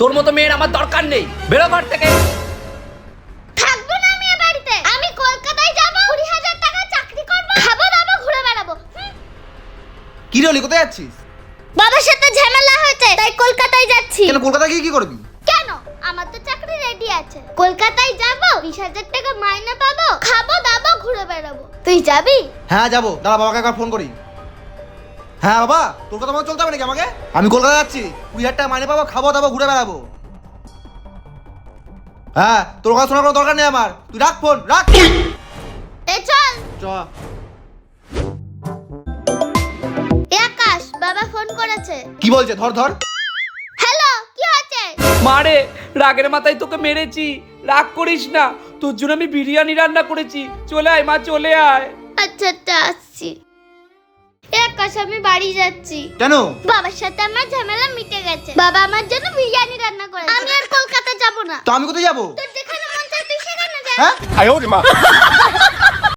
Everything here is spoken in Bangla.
তোর মতো মেয়ের আমার দরকার নেই। বেরো ঘর থেকে। থাকব না আমি এ বাড়িতে। আমি কলকাতায় যাব কুড়ি হাজার টাকা চাকরি করব খাব দাবো ঘুরে বেড়াবো। হুম। কি রে অলি, কোথায় যাচ্ছিস? বাবার সাথে ঝামেলা হয়েছে তাই কলকাতায় যাচ্ছি। কেন কলকাতা গিয়ে কি করবি? কেন? আমার তো চাকরি রেডি আছে। কলকাতায় যাব বিশ হাজার টাকা মাইনে পাবো খাব দাবো ঘুরে বেড়াবো। তুই যাবি? হ্যাঁ যাব। দাঁড়া বাবাকে একবার ফোন করি। হ্যাঁ বাবা তোর কথা মতো চলতে হবে নাকি আমাকে? আমি কলকাতা যাচ্ছি কুড়ি হাজার টাকা মাইনে পাবো খাব দাবো ঘুরে বেড়াবো। হ্যাঁ তোর কথা শোনার কোনো দরকার নেই আমার। তুই রাখ ফোন রাখ। এ চল। চ। এ আকাশ বাবা ফোন করেছে। কি বলছে? ধর ধর। হ্যালো কি হচ্ছে মারে রাগের মাথায় তোকে মেরেছি। রাগ করিস না তোর জন্য আমি বিরিয়ানি রান্না করেছি। চলে আয় মা চলে আয়। আচ্ছা আচ্ছা আসছি। আকাশ আমি বাড়ি যাচ্ছি। কেন? বাবার সাথে আমার ঝামেলা মিটে গেছে। বাবা আমার জন্য বিরিয়ানি রান্না করেছে। আমি আর কলকাতা যাব না। তো আমি কোথায় যাব? তোর যেখানে মন চায় তুই সেখানে যা। হ্যাঁ?